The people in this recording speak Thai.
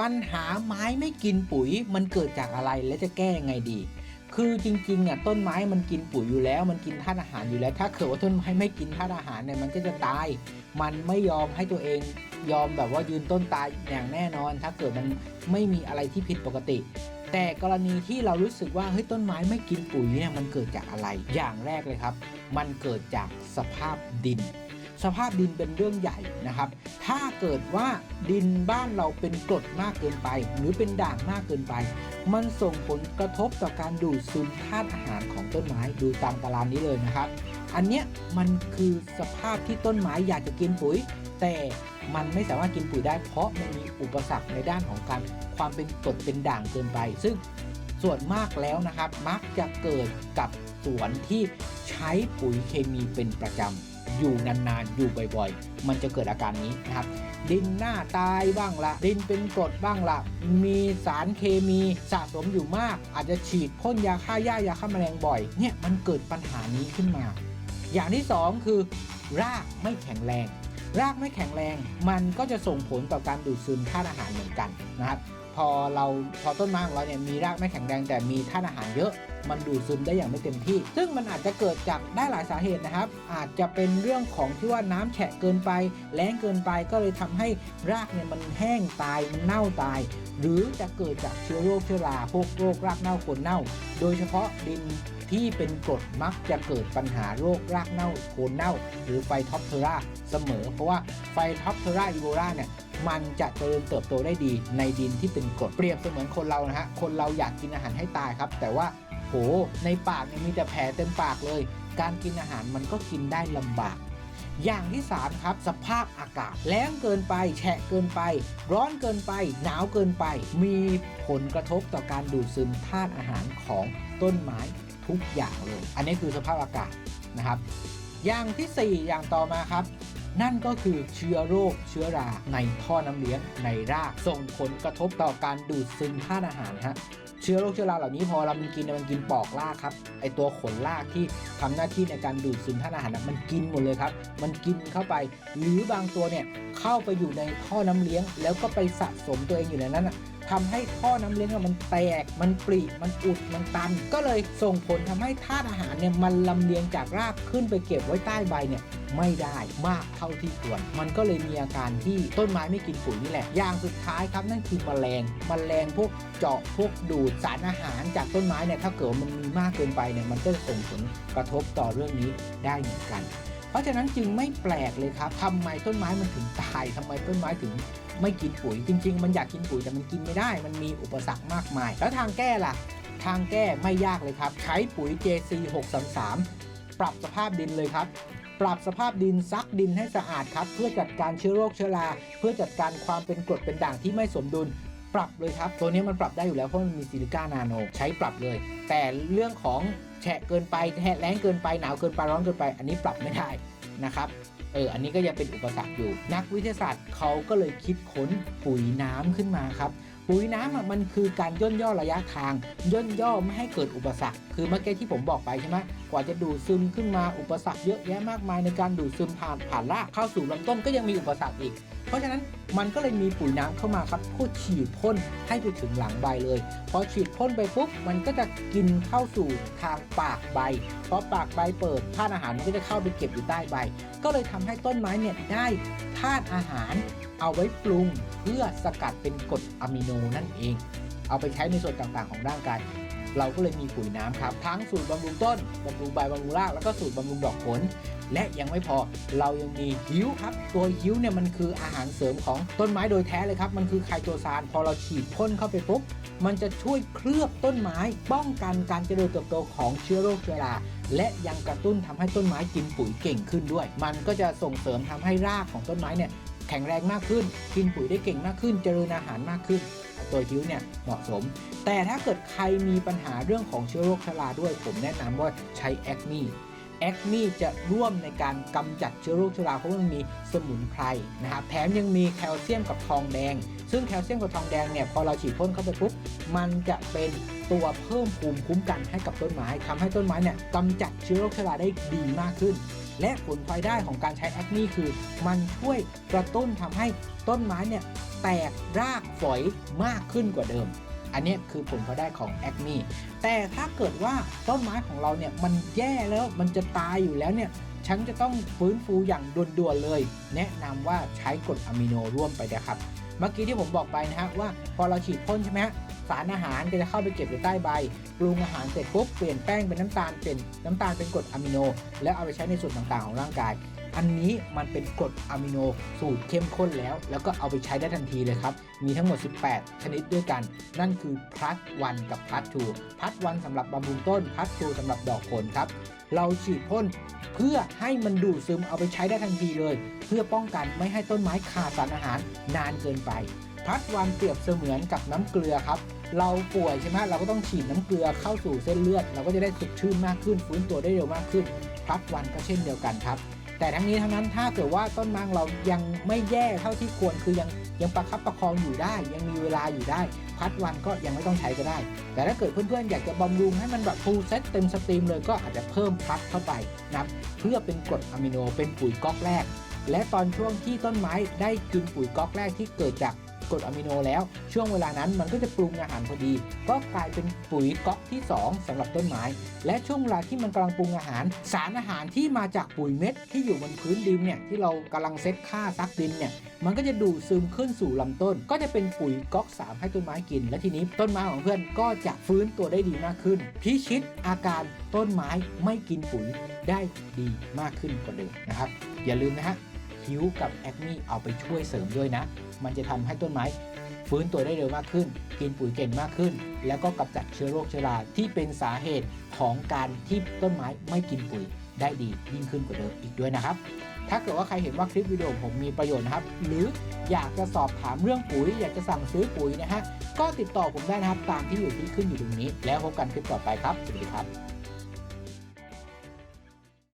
ปัญหาไม้ไม่กินปุ๋ยมันเกิดจากอะไรและจะแก้ยังไงดี คือจริงๆอะต้นไม้มันกินปุ๋ยอยู่แล้ว มันกินธาตุอาหารอยู่แล้ว ถ้าเกิดว่าต้นไม้ไม่กินธาตุอาหารเนี่ยมันก็จะตาย มันไม่ยอมให้ตัวเองยอมแบบว่ายืนต้นตายอย่างแน่นอน ถ้าเกิดมันไม่มีอะไรที่ผิดปกติ แต่กรณีที่เรารู้สึกว่าเฮ้ยต้นไม้ไม่กินปุ๋ยเนี่ยมันเกิดจากอะไรอย่างแรกเลยครับ มันเกิดจากสภาพดิน สภาพดินเป็นเรื่องใหญ่นะครับ ถ้าเกิดว่าดินบ้านเราเป็นกรดมากเกินไป หรือเป็นด่างมากเกินไป มันส่งผลกระทบต่อการดูดซึมธาตุอาหารของต้นไม้ดูตามตารางนี้เลยนะครับ อันเนี้ยมันคือสภาพที่ต้นไม้อยากจะกินปุ๋ย แต่มันไม่สามารถกินปุ๋ยได้เพราะมันมีอุปสรรคในด้านของการความเป็นกรดเป็นด่างเกินไป ซึ่งส่วนมากแล้วนะครับ มักจะเกิดกับสวนที่ใช้ปุ๋ยเคมีเป็นประจำ อยู่นานๆ อยู่บ่อยๆ มันจะเกิดอาการนี้นะครับ ดินหน้าตายบ้างละดินเป็นกรดบ้างละมีสารเคมีสะสมอยู่มาก อาจจะฉีดพ่นยาฆ่าหญ้ายาฆ่าแมลงบ่อยเนี่ยมันเกิดปัญหานี้ขึ้นมา อย่างที่สองคือ รากไม่แข็งแรง รากไม่แข็งแรง มันก็จะส่งผลต่อการดูดซึมธาตุอาหารเหมือนกันนะครับ พอเราพอต้นไม้ของเราเนี่ยมีรากไม่แข็งแรงแต่มีธาตุอาหารเยอะมันดูดซึมได้อย่างไม่เต็มที่ ซึ่งมันอาจจะเกิดจากได้หลายสาเหตุนะครับ อาจจะเป็นเรื่องของที่ว่าน้ำแฉะเกินไป แล้งเกินไปก็เลยทำให้รากเนี่ยมันแห้งตายมันเน่าตาย หรือจะเกิดจากเชื้อโรคเชื้อราพวกโรครากเน่าโคนเน่า โดยเฉพาะดินที่เป็นกรดมักจะเกิดปัญหาโรครากเน่าโคนเน่า หรือไฟท็อปเทอราเสมอ เพราะว่าไฟท็อปเทอราอีโบราเนี่ยมันจะเจริญเติบโตได้ดีในดินที่เป็นกรดเปรียบเสมือนคนเรานะฮะคนเราอยากกินอาหารให้ตายครับ แต่ว่าโหในปากเนี่ยมีแต่แผลเต็มปากเลย การกินอาหารมันก็กินได้ลำบาก อย่างที่สามครับ สภาพอากาศแล้งเกินไป แฉะเกินไป ร้อนเกินไป หนาวเกินไป มีผลกระทบต่อการดูดซึมธาตุอาหารของต้นไม้ทุกอย่างเลย อันนี้คือสภาพอากาศนะครับ อย่างทีสี่4 อย่างต่อมาครับ นั่นก็คือเชื้อโรคเชื้อราในท่อน้ำเลี้ยงในราก ส่งผลกระทบต่อการดูดซึมธาตุอาหารฮะเชื้อโรคเชื้อราเหล่านี้พอเรามันกินมันกินปอกรากครับไอตัวขนรากที่ทำหน้าที่ในการดูดซึมธาตุอาหารมันกินหมดเลยครับ มันกินเข้าไป หรือบางตัวเนี่ยเข้าไปอยู่ในท่อน้ำเลี้ยง แล้วก็ไปสะสมตัวเองอยู่ในนั้นอะ ทำให้ท่อน้ำเลี้ยงมันแตก มันปริมันอุด มันตัน ก็เลยส่งผลทำให้ธาตุอาหารเนี่ยมันลำเลียงจากรากขึ้นไปเก็บไว้ใต้ใบเนี่ยไม่ได้มากเท่าที่ควร มันก็เลยมีอาการที่ต้นไม้ไม่กินปุ๋ยนี่แหละ อย่างสุดท้ายครับนั่นคือแมลงแมลงพวกเจาะพวกดูดสารอาหารจากต้นไม้เนี่ยถ้าเกิดมันมีมากเกินไปเนี่ยมันก็จะส่งผลกระทบต่อเรื่องนี้ได้เหมือนกัน เพราะฉะนั้นจึงไม่แปลกเลยครับทำไมต้นไม้มันถึงตายทำไมต้นไม้ถึงไม่กินปุ๋ยจริง ๆ มันอยากกินปุ๋ยแต่มันกินไม่ได้ มันมีอุปสรรคมากมาย แล้วทางแก้ล่ะ ทางแก้ไม่ยากเลยครับ ใช้ปุ๋ย JC 633ปรับสภาพดินเลยครับ ปรับสภาพดินซักดินให้สะอาดครับ เพื่อจัดการเชื้อโรคเชื้อรา เพื่อจัดการความเป็นกรดเป็นด่างที่ไม่สมดุล ปรับเลยครับ ตัวนี้มันปรับได้อยู่แล้วเพราะมันมีซิลิก้านาโน ใช้ปรับเลย แต่เรื่องของ แฉะเกินไปแฉะแรงเกินไปหนาวเกินไปร้อนเกินไป อันนี้ปรับไม่ได้นะครับเอออันนี้ก็ยังเป็นอุปสรรคอยู่ นักวิทยาศาสตร์เขาก็เลยคิดค้นปุ๋ยน้ำขึ้นมาครับ ปุ๋ยน้ำมันคือการย่นย่อระยะทาง ย่นย่อไม่ให้เกิดอุปสรรค คือเมื่อกี้ที่ผมบอกไปใช่ไหมกว่าจะดูดซึมขึ้นมาอุปสรรคเยอะแยะมากมายในการดูดซึมผ่านผ่านรากเข้าสู่ลำต้นก็ยังมีอุปสรรคอีก เพราะฉะนั้นมันก็เลยมีปุ๋ยน้ำเข้ามาครับพูดฉีดพ่นให้ไปถึงหลังใบเลย พอฉีดพ่นไปปุ๊บมันก็จะกินเข้าสู่ทางปากใบพอปากใบเปิดธาตุอาหารมันก็จะเข้าไปเก็บอยู่ใต้ใบ ก็เลยทำให้ต้นไม้เนี่ยได้ธาตุอาหาร เอาไว้ปรุงเพื่อสกัดเป็นกรดอะมิโนนั่นเอง เอาไปใช้ในส่วนต่างๆ ของร่างกาย เราก็เลยมีปุ๋ยน้ำครับทั้งสูตรบำรุงต้นบำรุงใบบำรุงรากแล้วก็สูตรบำรุงดอกผล และยังไม่พอเรายังมีฮิ้วครับ ตัวฮิ้วเนี่ยมันคืออาหารเสริมของต้นไม้โดยแท้เลยครับ มันคือไคโตซานพอเราฉีดพ่นเข้าไปปุ๊บมันจะช่วยเคลือบต้นไม้ ป้องกันการเจริญเติบโตของเชื้อโรคเชื้อราและยังกระตุ้นทำให้ต้นไม้กินปุ๋ยเก่งขึ้นด้วย มันก็จะส่งเสริมทำให้รากของต้นไม้เนี่ย ข็งแรงมากขึ้น กินปุ๋ยได้เก่งมากขึ้น เจริญอาหารมากขึ้น ตัวฮิ้วเนี่ยเหมาะสม แต่ถ้าเกิดใครมีปัญหาเรื่องของเชื้อโรคชราด้วย ผมแนะนำว่าใช้แอคมีแอคมีจะร่วมในการกำจัดเชื้อโรคชราเพราะมันมีสมุนไพรนะครับแถมยังมีแคลเซียมกับทองแดง ซึ่งแคลเซียมกับทองแดงเนี่ยพอเราฉีดพ่นเข้าไปปุ๊บมันจะเป็นตัวเพิ่มภูมิคุ้มกันให้กับต้นไม้ทำให้ต้นไม้เนี่ยกำจัดเชื้อโรคชราได้ดีมากขึ้น และผลพลอยได้ของการใช้แอคนี่คือ มันช่วยกระตุ้นทำให้ต้นไม้เนี่ยแตกรากฝอยมากขึ้นกว่าเดิม อันนี้คือผลพลอยได้ของแอคนี่แต่ถ้าเกิดว่าต้นไม้ของเราเนี่ยมันแย่แล้วมันจะตายอยู่แล้วเนี่ยฉันจะต้องฟื้นฟูอย่างด่วนๆเลย แนะนำว่าใช้กรดอะมิโนร่วมไปนะครับ เมื่อกี้ที่ผมบอกไปนะฮะว่าพอเราฉีดพ่นใช่ไหมฮะสารอาหารก็จะเข้าไปเก็บอยู่ใต้ใบปรุงอาหารเสร็จปุ๊บเปลี่ยนแป้งเป็นน้ำตาลเป็นน้ำตาลเป็นกรดอะมิโน แล้วเอาไปใช้ในส่วนต่างๆของร่างกาย อันนี้มันเป็นกรดอะมิโนสูตรเข้มข้นแล้ว แล้วก็เอาไปใช้ได้ทันทีเลยครับ มีทั้งหมด 18 ชนิดด้วยกัน นั่นคือพลัสวันกับพลัสทูพลัสวันสำหรับบำรุงต้นพลัสทูสำหรับดอกผลครับ เราฉีดพ่นเพื่อให้มันดูดซึมเอาไปใช้ได้ทันทีเลย เพื่อป้องกันไม่ให้ต้นไม้ขาดสารอาหารนานเกินไปพลัสวันเปรียบเสมือนกับน้ำเกลือครับเราป่วยใช่ไหมเราก็ต้องฉีดน้ำเกลือเข้าสู่เส้นเลือด เราก็จะได้สดชื่นมากขึ้นฟื้นตัวได้เร็วมากขึ้นพลัสวันก็เช่นเดียวกันครับ แต่ทั้งนี้ทั้งนั้นถ้าเกิดว่าต้นไม้ของเรายังไม่แย่เท่าที่ควรคือยังยังประคับประคองอยู่ได้ ยังมีเวลาอยู่ได้ พัดวันก็ยังไม่ต้องใช้ก็ได้ แต่ถ้าเกิดเพื่อนๆ อยากจะบำรุงให้มันแบบฟูลเซตเต็มสตรีมเลยก็อาจจะเพิ่มพัดเข้าไปนะเพื่อเป็นกรดอะมิโนเป็นปุ๋ยก๊อกแรก และตอนช่วงที่ต้นไม้ได้กินปุ๋ยก๊อกแรกที่เกิดจาก กรดอะมิโนแล้ว ช่วงเวลานั้นมันก็จะปรุงอาหารพอดี ก็กลายเป็นปุ๋ยก๊อกที่ 2สำหรับต้นไม้ และช่วงเวลาที่มันกำลังปรุงอาหาร สารอาหารที่มาจากปุ๋ยเม็ดที่อยู่บนพื้นดินเนี่ยที่เรากำลังเซตค่าซักดินเนี่ยมันก็จะดูดซึมขึ้นสู่ลำต้น ก็จะเป็นปุ๋ยก๊อก 3 ให้ต้นไม้กิน และทีนี้ต้นไม้ของเพื่อนก็จะฟื้นตัวได้ดีมากขึ้น พิชิตอาการต้นไม้ไม่กินปุ๋ยได้ดีมากขึ้นกว่าเดิมนะครับ อย่าลืมนะฮะ ฮิวกับแอคนี่เอาไปช่วยเสริมด้วยนะ มันจะทำให้ต้นไม้ฟื้นตัวได้เร็วมากขึ้น กินปุ๋ยเก่งมากขึ้น แล้วก็กำจัดเชื้อโรคเชื้อราที่เป็นสาเหตุของการที่ต้นไม้ไม่กินปุ๋ยได้ดียิ่งขึ้นกว่าเดิมอีกด้วยนะครับ ถ้าเกิดว่าใครเห็นว่าคลิปวิดีโอผมมีประโยชน์นะครับ หรืออยากจะสอบถามเรื่องปุ๋ย อยากจะสั่งซื้อปุ๋ยนะฮะ ก็ติดต่อผมได้นะครับตามที่อยู่ที่ขึ้นอยู่ตรงนี้ แล้วพบกันคลิปต่อไปครับ สวัสดีครับ